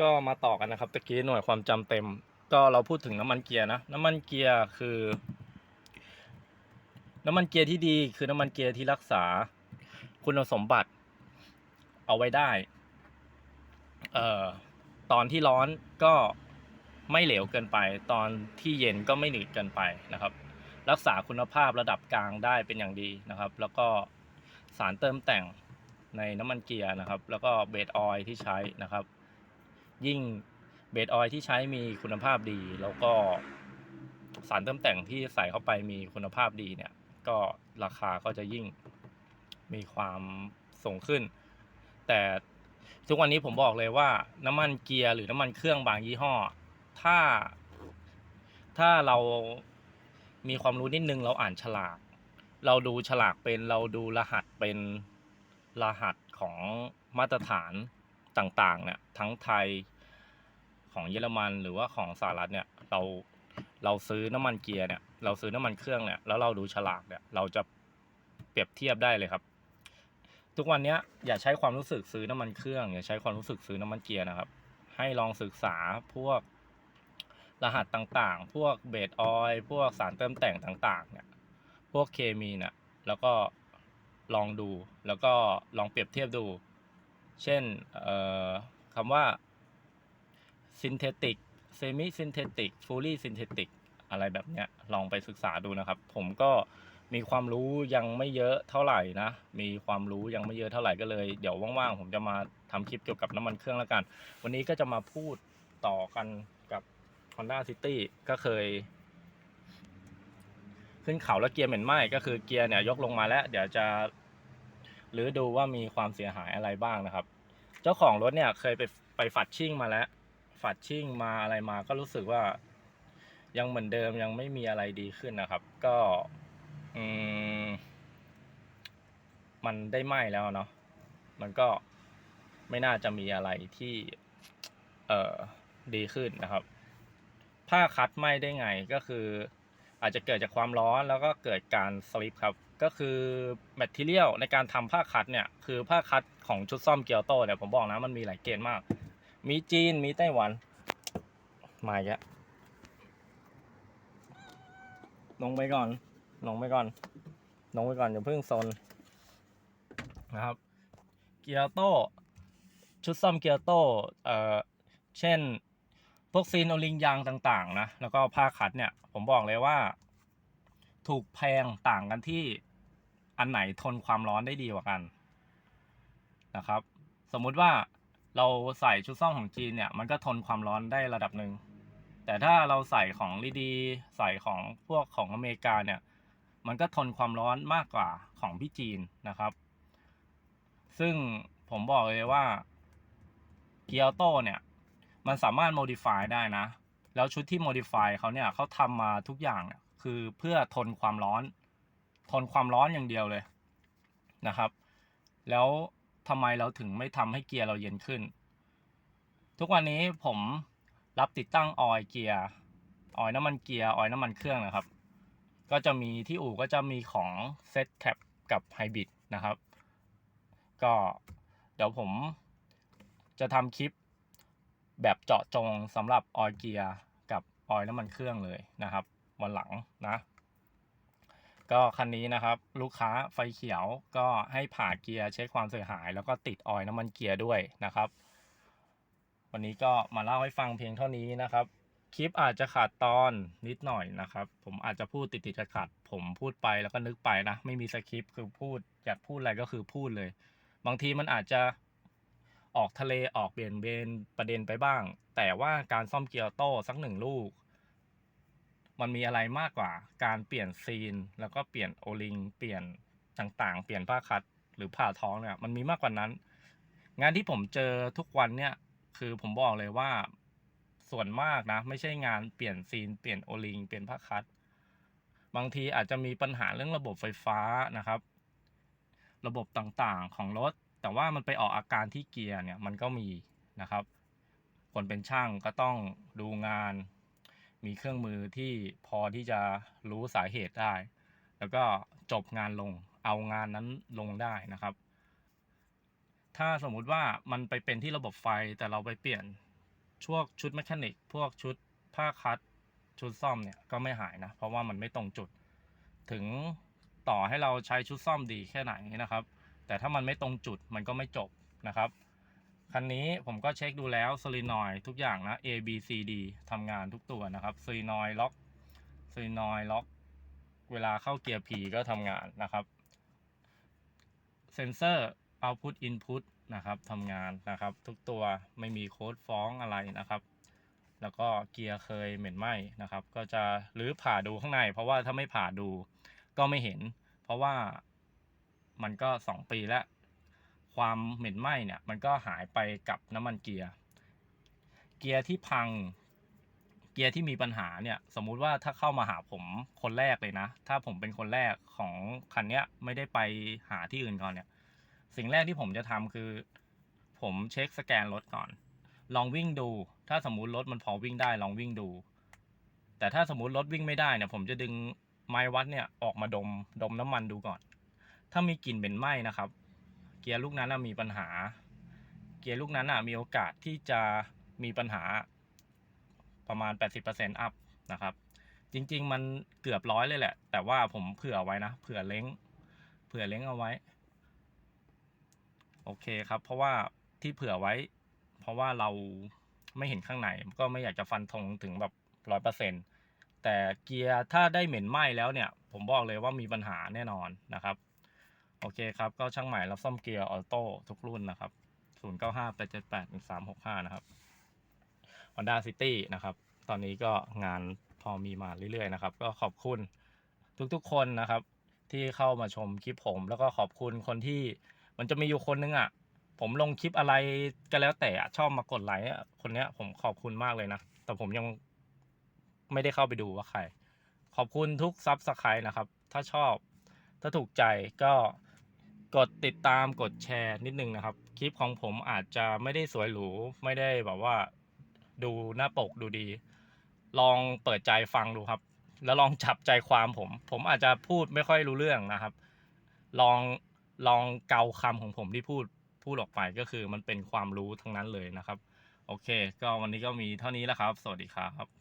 ก็มาต่อกันนะครับตะกี้หน่วยความจำเต็ม ก็เราพูดถึงน้ำมันเกียร์นะน้ำมันเกียร์คือ น้ำมันเกียร์ที่ดีคือน้ำมันเกียร์ที่รักษา คุณสมบัติเอาไว้ได้เอ่อตอนที่ร้อนก็ไม่เหลวเกินไป ตอนที่เย็นก็ไม่หนืดเกินไปนะครับ รักษาคุณภาพระดับกลางได้เป็นอย่างดีนะครับ แล้วก็สารเติมแต่งในน้ำมันเกียร์นะครับ แล้วก็เบสออยล์ที่ใช้นะครับ ยิ่งเบสออยที่ใช้มีคุณภาพดี แล้วก็สารเติมแต่งที่ใส่เข้าไปมีคุณภาพดีเนี่ย ก็ราคาก็จะยิ่งมีความสูงขึ้น แต่ทุกวันนี้ผมบอกเลยว่าน้ำมันเกียร์หรือน้ำมันเครื่องบางยี่ห้อ ถ้าถ้าเรามีความรู้นิดนึงเราอ่านฉลาก เราดูฉลากเป็นเราดูรหัสเป็นรหัสของมาตรฐาน ต่างๆเนี่ยทั้งไทยของเยอรมันหรือว่าของสหรัฐเนี่ยเราเราซื้อน้ำมันเกียร์เนี่ยเราซื้อน้ำมันเครื่องเนี่ยแล้วเราดูฉลากเนี่ยเราจะเปรียบเทียบได้เลยครับ ทุกวันนี้อย่าใช้ความรู้สึกซื้อน้ำมันเครื่องอย่าใช้ความรู้สึกซื้อน้ำมันเกียร์นะครับ ให้ลองศึกษาพวกรหัสต่างๆ พวกเบสออยล์พวกสารเติมแต่งต่างๆ เนี่ย พวกเคมีเนี่ยแล้วก็ลองดูแล้วก็ลองเปรียบเทียบดู เช่นคำว่า synthetic semi synthetic fully synthetic อะไรแบบเนี้ยลองไปศึกษาดูนะครับ ผมก็มีความรู้ยังไม่เยอะเท่าไหร่นะ มีความรู้ยังไม่เยอะเท่าไหร่ก็เลย เดี๋ยวว่างๆ ผมจะมาทำคลิปเกี่ยวกับน้ำมันเครื่องแล้วกัน วันนี้ก็จะมาพูดต่อกันกับ Honda City ก็เคย ขึ้นเขาแล้วเกียร์เหม็นไหมก็คือเกียร์เนี่ยยกลงมาแล้ว เดี๋ยวจะ หรือดูว่ามีความเสียหายอะไรบ้างนะครับ เจ้าของรถเนี่ยเคยไปไปฝัดชิ่งมาแล้วฝัดชิ่งมาอะไรมาก็รู้สึกว่า ยังเหมือนเดิมยังไม่มีอะไรดีขึ้นนะครับ ก็อืมมันได้ไหม้แล้วเนาะมันก็ไม่น่าจะมีอะไรที่ เอ่อดีขึ้นนะครับ ผ้าคัดไหม้ได้ไงก็คือ อาจจะเกิดจากความร้อนแล้วก็เกิดการสลิปครับ ก็คือแมทเทียลในการทำผ้าคัดเนี่ยคือผ้าคัดของชุดซ่อมเกียวโตเนี่ยผมบอกนะมันมีหลายเกณฑ์มาก มีจีนมีไต้หวันมาอีกแล้วลงไปก่อนลงไปก่อนลงไปก่อนอย่าเพิ่งซนนะครับ เกียวโตชุดซ่อมเกียวโตเอ่อเช่น วกซีนโอลิงยางต่างๆนะแล้วก็ผ้าคัดเนี่ย ผมบอกเลยว่า ถูกแพงต่างกันที่อันไหนทนความร้อนได้ดีกว่ากันนะครับ สมมุติว่าเราใส่ชุดซ่อมของจีนเนี่ย มันก็ทนความร้อนได้ระดับหนึ่งแต่ถ้าเราใส่ของลีดี ใส่ของพวกของอเมริกาเนี่ย มันก็ทนความร้อนมากกว่าของพี่จีนนะครับ ซึ่งผมบอกเลยว่าเกียร์โตเนี่ย มันสามารถ modify ได้นะ แล้วชุดที่ modify เขาเนี่ยเขาทำมาทุกอย่างคือเพื่อทนความร้อน ทนความร้อนอย่างเดียวเลยนะครับ แล้วทำไมเราถึงไม่ทำให้เกียร์เราเย็นขึ้น ทุกวันนี้ผมรับติดตั้งออยเกียร์ออยน้ำมันเกียร์ออยน้ำมันเครื่องนะครับ ก็จะมีที่อู่ก็จะมีของเซตแคปกับไฮบริดนะครับ ก็เดี๋ยวผมจะทำคลิป แบบเจาะจงสำหรับออยเกียร์กับออยน้ำมันเครื่องเลยนะครับ วันหลังนะ ก็คันนี้นะครับ ลูกค้าไฟเขียวก็ให้ผ่าเกียร์เช็คความเสียหาย แล้วก็ติดออยน้ำมันเกียร์ด้วยนะครับ วันนี้ก็มาเล่าให้ฟังเพียงเท่านี้นะครับ คลิปอาจจะขาดตอนนิดหน่อยนะครับ ผมอาจจะพูดติดติดขัดขัดผมพูดไปแล้วก็นึกไปนะ ไม่มีสคริปต์คือพูดอยากพูดอะไรก็คือพูดเลย บางทีมันอาจจะ ออกทะเลออกเบี่ยนเบนประเด็นไปบ้าง แต่ว่าการซ่อมเกียร์โต้สักหนึ่งลูก มันมีอะไรมากกว่า การเปลี่ยนซีน แล้วก็เปลี่ยนโอลิง เปลี่ยนต่างๆ เปลี่ยนผ้าคัดหรือผ่าท้องเนี่ยมันมีมากกว่านั้น งานที่ผมเจอทุกวันเนี่ยคือผมบอกเลยว่าส่วนมากนะ ไม่ใช่งานเปลี่ยนซีน เปลี่ยนโอลิง เปลี่ยนผ้าคัดบางทีอาจจะมีปัญหาเรื่องระบบไฟฟ้านะครับ ระบบต่างๆของรถ แต่ว่ามันไปออกอาการที่เกียร์เนี่ยมันก็มีนะครับ คนเป็นช่างก็ต้องดูงาน มีเครื่องมือที่พอที่จะรู้สาเหตุได้ แล้วก็จบงานลง เอางานนั้นลงได้นะครับ ถ้าสมมุติว่ามันไปเป็นที่ระบบไฟแต่เราไปเปลี่ยนพวกชุดแมคานิกพวกชุดผ้าคัดชุดซ่อมเนี่ยก็ไม่หายนะ เพราะว่ามันไม่ตรงจุด ถึงต่อให้เราใช้ชุดซ่อมดีแค่ไหนนะครับ แต่ถ้ามันไม่ตรงจุดมันก็ไม่จบนะครับ คันนี้ผมก็เช็คดูแล้วโซลินอยทุกอย่างนะ A B C D ทำงานทุกตัวนะครับโซลินอยล็อกโซลินอยล็อก เวลาเข้าเกียร์ P ก็ทำงานนะครับ เซนเซอร์ output input นะครับทำงานนะครับ ทุกตัวไม่มีโค้ดฟ้องอะไรนะครับ แล้วก็เกียร์เคยเหม็นไหมนะครับ ก็จะหรือผ่าดูข้างใน เพราะว่าถ้าไม่ผ่าดูก็ไม่เห็น เพราะว่า มันก็สองปีแล้ว ความเหม็นไหม้เนี่ย มันก็หายไปกับน้ำมันเกียร์ เกียร์ที่พัง เกียร์ที่มีปัญหาเนี่ย สมมุติว่าถ้าเข้ามาหาผมคนแรกเลยนะ ถ้าผมเป็นคนแรกของคันเนี้ยไม่ได้ไปหาที่อื่นก่อนเนี่ย สิ่งแรกที่ผมจะทำคือ ผมเช็คสแกนรถก่อน ลองวิ่งดู ถ้าสมมุติรถมันพอวิ่งได้ลองวิ่งดู แต่ถ้าสมมุติรถวิ่งไม่ได้เนี่ย ผมจะดึงไม้วัดเนี่ยออกมาดมดมน้ำมันดูก่อน ถ้ามีกลิ่นเป็นไหม้นะครับ เกียร์ลูกนั้นมีปัญหา เกียร์ลูกนั้นมีโอกาสที่จะมีปัญหาประมาณ 80%อัพนะครับ จริง ๆ มันเกือบร้อยเลยแหละ แต่ว่าผมเผื่อไว้นะ เผื่อเล้ง เผื่อเล้งเอาไว้ โอเคครับ เพราะว่าที่เผื่อไว้ เพราะว่าเราไม่เห็นข้างใน ก็ไม่อยากจะฟันธงถึงแบบร้อยเปอร์เซ็นแต่เกียร์ถ้าได้เหม็นไหม้แล้วเนี่ย ผมบอกเลยว่ามีปัญหาแน่นอนนะครับ โอเคครับ ก็ช่างใหม่รับซ่อมเกียร์ออโต้ทุกรุ่นนะครับ 0 9 5 8 7 8 1 3 6 5 นะครับ Honda City นะครับ ตอนนี้ก็งานพอมีมาเรื่อยๆนะครับ ก็ขอบคุณทุกๆคนนะครับ ที่เข้ามาชมคลิปผม แล้วก็ขอบคุณคนที่มันจะมีอยู่คนนึงอะ ผมลงคลิปอะไรก็แล้วแต่อะชอบมากดไลค์คนเนี้ยผมขอบคุณมากเลยนะ แต่ผมยังไม่ได้เข้าไปดูว่าใคร ขอบคุณทุกซับสไครต์นะครับ ถ้าชอบถ้าถูกใจก็ กดติดตามกดแชร์นิดนึงนะครับ คลิปของผมอาจจะไม่ได้สวยหรู ไม่ได้แบบว่าดูหน้าปกดูดี ลองเปิดใจฟังดูครับ แล้วลองจับใจความผม ผมอาจจะพูดไม่ค่อยรู้เรื่องนะครับ ลองลองเกาคำของผมที่พูดพูดออกไปก็คือมันเป็นความรู้ทั้งนั้นเลยนะครับ โอเค ก็วันนี้ก็มีเท่านี้แล้วครับ สวัสดีครับ